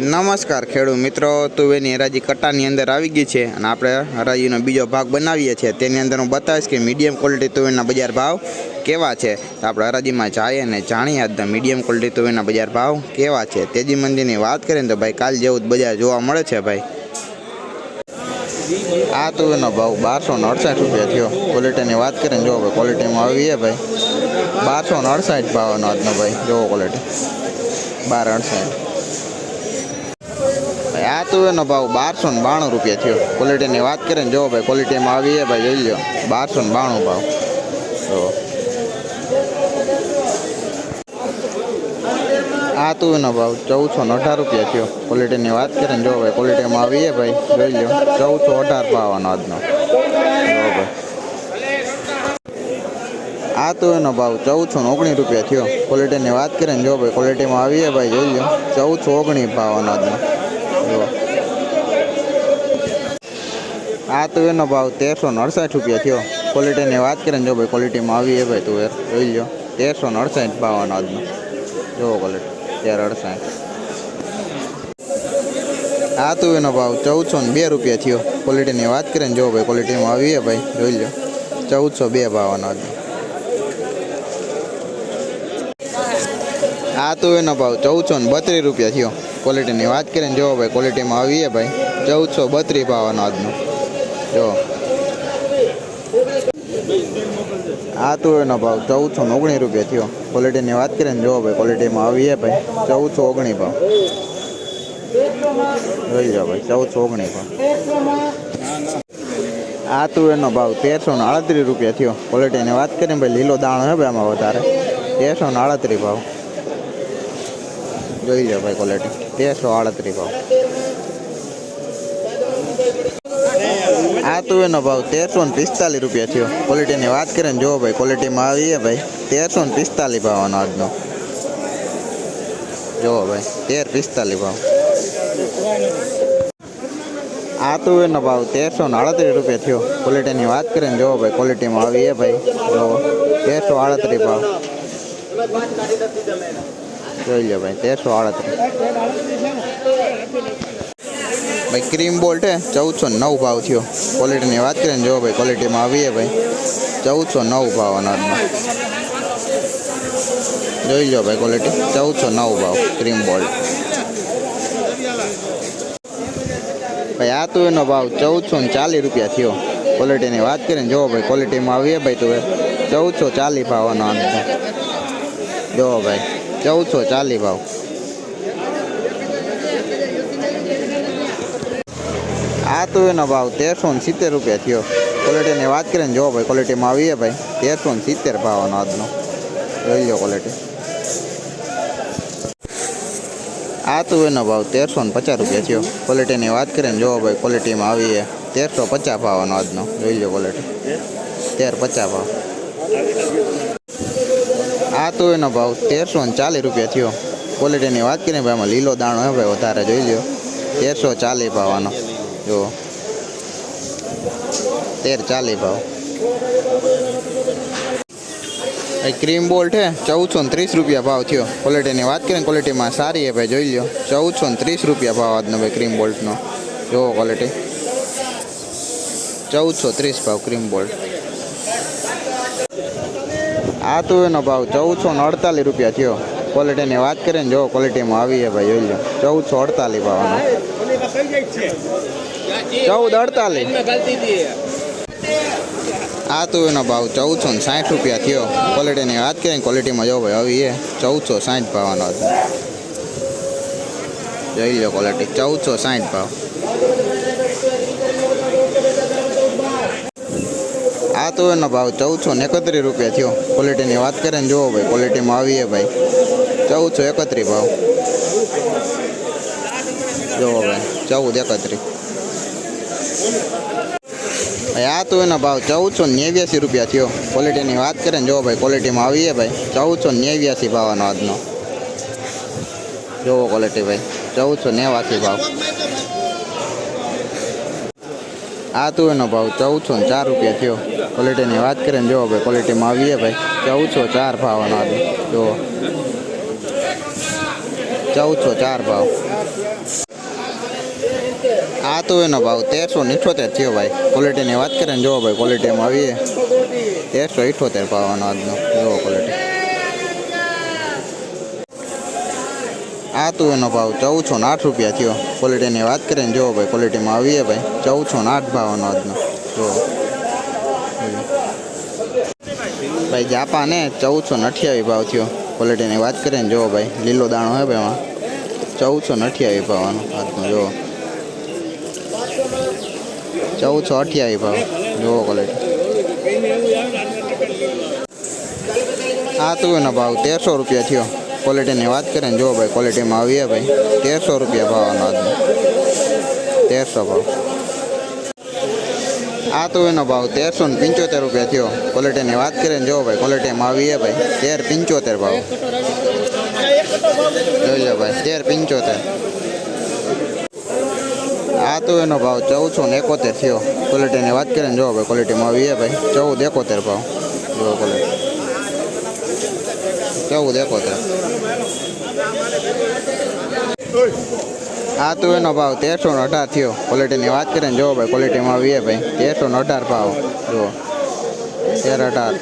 નમસ્કાર ખેડૂત મિત્રો, તુવેરની હરાજી કટ્ટાની અંદર આવી ગઈ છે અને આપણે હરાજીનો બીજો ભાગ બનાવીએ છીએ. તેની અંદર હું બતાવીશ કે મીડિયમ ક્વોલિટી તુવેરના બજાર ભાવ કેવા છે. તો આપણે હરાજીમાં જઈએ અને જાણીએ આજના મીડિયમ ક્વોલિટી તુવેરના બજાર ભાવ કેવા છે. તેજી મંદીની વાત કરીએ તો ભાઈ કાલ જેવું જ બજાર જોવા મળે છે ભાઈ. આ તુવેરનો ભાવ બારસો ને રૂપિયા થયો. ક્વોલિટીની વાત કરીએ ને જો ભાઈ ક્વોલિટીમાં આવી છે ભાઈ. બારસો ને અડસઠ ભાવનો આજનો ભાઈ. જોવો ક્વોલિટી બાર અડસઠ. આ તુવેરનો ભાવ બારસો ને બાણું રૂપિયા થયો. ક્વોલિટીની વાત કરીએ ને જો ભાઈ ક્વોલિટીમાં આવી છે ભાઈ, જોઈ લો બારસો ને બાણું ભાવ. જો. આ તુવેરનો ભાવ ચૌદસો ને અઢાર રૂપિયા થયો. ક્વોલિટીની વાત કરીએ ને જો ભાઈ ક્વોલિટીમાં આવી છે ભાઈ, જોઈ લો ચૌદસો અઢાર ભાવવાનો આજનો. જો ભાઈ. આ તુવેરનો ભાવ ચૌદસો ઓગણીસ રૂપિયા થયો. ક્વોલિટીની વાત કરીએ ને જો ભાઈ ક્વોલિટીમાં આવી છે ભાઈ, જોઈ લો ચૌદસો ઓગણીસ ભાવનો આજનો. આ તુવેરનો ભાવ તેરસો ને અડસઠ રૂપિયા થયો. ક્વોલિટીની વાત કરીએ ને જો ભાઈ ક્વોલિટીમાં આવી એ ભાઈ તુવેર જોઈ લો તેરસો ને અડસઠ ભાવનો આજનો. જો ક્વોલિટી તેર અડસઠ. આ તુવેરનો ભાવ ચૌદસો ને બે રૂપિયા થયો. ક્વોલિટીની વાત કરીએ ને જો ભાઈ ક્વોલિટીમાં આવી એ ભાઈ, જોઈ લો ચૌદસો બે ભાવનો આજનો. આ તો એનો ભાવ ચૌદસો ને બત્રીસ રૂપિયા થયો. ક્વોલિટીની વાત કરીને જો ભાઈ ક્વોલિટીમાં આવીએ ભાઈ. ચૌદસો બત્રીસ ભાવનો આજનો. જો. આ તુવેરનો ભાવ ચૌદસો ઓગણીસ રૂપિયા થયો. ક્વોલિટીની વાત કરીને જો ભાઈ ક્વોલિટીમાં આવીએ ભાઈ. ચૌદસો ઓગણીસ ભાવ. જોઈ જાઓ ભાઈ, ચૌદસો ઓગણીસ ભાવ. આ તુવેરનો ભાવ તેરસો ને આડત્રીસ રૂપિયા થયો. ક્વોલિટીની વાત કરીને ભાઈ, લીલો દાણો હે ભાઈ આમાં વધારે. તેરસો ને આડત્રીસ ભાવ. જોઈ જાઓ ભાઈ ક્વોલિટી તેરસો આડત્રીસ. આ તુવેરનો ભાવ તેરસો ને પિસ્તાલીસ રૂપિયા થયો. ક્વોલિટીની વાત કરીએ ને જો ભાઈ ક્વોલિટીમાં આવીએ ભાઈ. તેરસો ને પિસ્તાલીસ ભાવનો આજનો. જુઓ ભાઈ, તેર પિસ્તાલીસ ભાવ. આ તુવેરનો ભાવ તેરસો ને આડત્રીસ રૂપિયા થયો. ક્વોલિટીની વાત કરીએ ને જો ભાઈ ક્વોલિટીમાં આવીએ ભાઈ. જો તેરસો આડત્રીસ ભાવ. જોઈ લો ભાઈ, તેરસો આડત્રીસ ભાઈ ક્રીમ બોલ્ટ હે, ચૌદસો નવ ભાવ થયો. ક્વોલિટીની વાત કરીએ ને, જો ભાઈ ક્વોલિટીમાં આવીએ ભાઈ, ચૌદસો નવ ભાવ અનાજમાં જોઈ લો ભાઈ ક્વોલિટી ચૌદસો નવ ભાવ ક્રીમ બોલ્ટ ભાઈ, આ તુવેરનો ભાવ ચૌદસો ને ચાલીસ રૂપિયા થયો. ક્વોલિટીની વાત કરીએ ને, જો ભાઈ ક્વોલિટીમાં આવીએ ભાઈ, તું ચૌદસો ચાલીસ ભાવ અનાજનો. જુઓ ભાઈ ચૌદસો ચાલીસ ભાવ. આ તુવેરનો ભાવ તેરસો ને સિત્તેર રૂપિયા થયો. ક્વોલિટીની વાત કરીએ ને જો ભાઈ ક્વોલિટીમાં આવીએ ભાઈ. તેરસો ને સિત્તેર ભાવનો આજનો. જોઈ લો ક્વોલિટી આ તો એનો ભાવ તેરસો ને પચાસ રૂપિયા થયો. ક્વોલિટીની વાત કરીએ ને જો ભાઈ ક્વોલિટીમાં આવીએ. તેરસો પચાસ ભાવનો આજનો. જોઈ લો ક્વોલિટી તેર પચાસ ભાવ. આ એનો ભાવ તેરસો ને ચાલીસ રૂપિયા થયો. ક્વોલિટીની વાત કરીએ ભાઈ, આમાં લીલો દાણો હે ભાઈ, વધારે જોઈ લો તેરસો ચાલીસ ભાવવાનો જો. તેર ચાલીસ ભાવ. ક્રીમ બોલ્ટ હે ચૌદસો ને ત્રીસ રૂપિયા ભાવ થયો. ક્વોલિટીની વાત કરીને ક્વોલિટીમાં સારી હે ભાઈ, જોઈ લો ચૌદસો ને ત્રીસ રૂપિયા ભાવ આજનો ભાઈ ક્રીમ બોલ્ટનો જુઓ ક્વોલિટી ચૌદસો ત્રીસ ભાવ ક્રીમ બોલ્ટ આ તો એનો ભાવ ચૌદસો ને અડતાલીસ રૂપિયા થયો. ક્વોલિટીની વાત કરીએ ને જો ક્વોલિટીમાં આવીએ ભાઈ, જોઈ લો. ચૌદસો અડતાલીસ ભાવનો. ચૌદ અડતાલીસ. આ તો એનો ભાવ ચૌદસો ને સાઠ રૂપિયા થયો. ક્વોલિટીની વાત કરીએ ક્વોલિટીમાં જો ભાઈ આવીએ, ચૌદસો સાઠ ભાવનો હતો. જોઈ લો ક્વોલિટી ચૌદસો સાઠ ભાવ. આ તો એનો ભાવ ચૌદસો ને એકત્રીસ રૂપિયા થયો. ક્વોલિટીની વાત કરે ને જુઓ ભાઈ ક્વોલિટીમાં આવીએ ભાઈ. ચૌદસો એકત્રીસ ભાવ. જુઓ ભાઈ, ચૌદ એકત્રીસ. ભાઈ, આ તો એનો ભાવ ચૌદસો નેવ્યાસી રૂપિયા થયો. ક્વોલિટીની વાત કરીએ ને જુઓ ભાઈ ક્વોલિટીમાં આવીએ ભાઈ. ચૌદસો નેવ્યાસી ભાવનો આજનો. જુઓ ક્વોલિટી ભાઈ, ચૌદસો નેવાસી ભાવ. આ તુવેરનો ભાવ ચૌદસો ને ચાર રૂપિયા થયો. ક્વોલિટીની વાત કરીએ ને જુઓ ભાઈ ક્વોલિટીમાં આવીએ ભાઈ. ચૌદસો ચાર ભાવનો આજે. જો. ચૌદસો ચાર ભાવ. આ તો એનો ભાવ તેરસો ને ઇઠોતેર થયો ભાઈ. ક્વોલિટીની વાત કરીએ ને જોવો ભાઈ ક્વોલિટીમાં આવીએ. તેરસો ઇઠોતેર ભાવનો આજનો. જોવો ક્વોલિટી આ તો એનો ભાવ ચૌદસો ને આઠ રૂપિયા થયો. ક્વોલિટીની વાત કરીને જુઓ ભાઈ, ક્વોલિટીમાં આવીએ ભાઈ. ચૌદસો ને આઠ ભાવનો આજનો. જુઓ. ભાઈ, જાપાને ચૌદસો ને અઠ્યાવીસ ભાવ થયો. ક્વોલિટીની વાત કરીએ ને જોવો ભાઈ. લીલો દાણો હે ભાઈ એમાં. ચૌદસો ને અઠ્યાવીસ ભાવનો આજનો, જુઓ. ચૌદસો અઠ્યાવીસ ભાવ. જુઓ ક્વોલિટી આ તુવેરનો ભાવ તેરસો રૂપિયા થયો. ક્વોલિટીની વાત કરીએ ને જો ભાઈ ક્વોલિટીમાં આવીએ ભાઈ. તેરસો રૂપિયા ભાવનો આજનો તેરસો ભાવ. આ તુવેરનો ભાવ તેરસો ને પંચોતેર રૂપિયા થયો. ક્વોલિટીની વાત કરીએ ને જો ભાઈ ક્વોલિટીમાં આવીએ ભાઈ. તેર પંચોતેર ભાવ. જોઈ લો ભાઈ, તેર પંચોતેર. આ તો એનો ભાવ ચૌદસો ને એકોતેર થયો. ક્વોલિટીની વાત કરીએ ને જો ભાઈ ક્વોલિટીમાં આવીએ ભાઈ. ચૌદ એકોતેર ભાવ. જો ક્વોલિટી ચૌદ એકોતેર આ તો એનો ભાવ તેરસો ને અઢાર થયો. ક્વોલિટીની વાત કરીએ ને જો ભાઈ ક્વોલિટીમાં આવીએ ભાઈ. તેરસો ને અઢાર ભાવ. જુઓ. તેર અઢાર.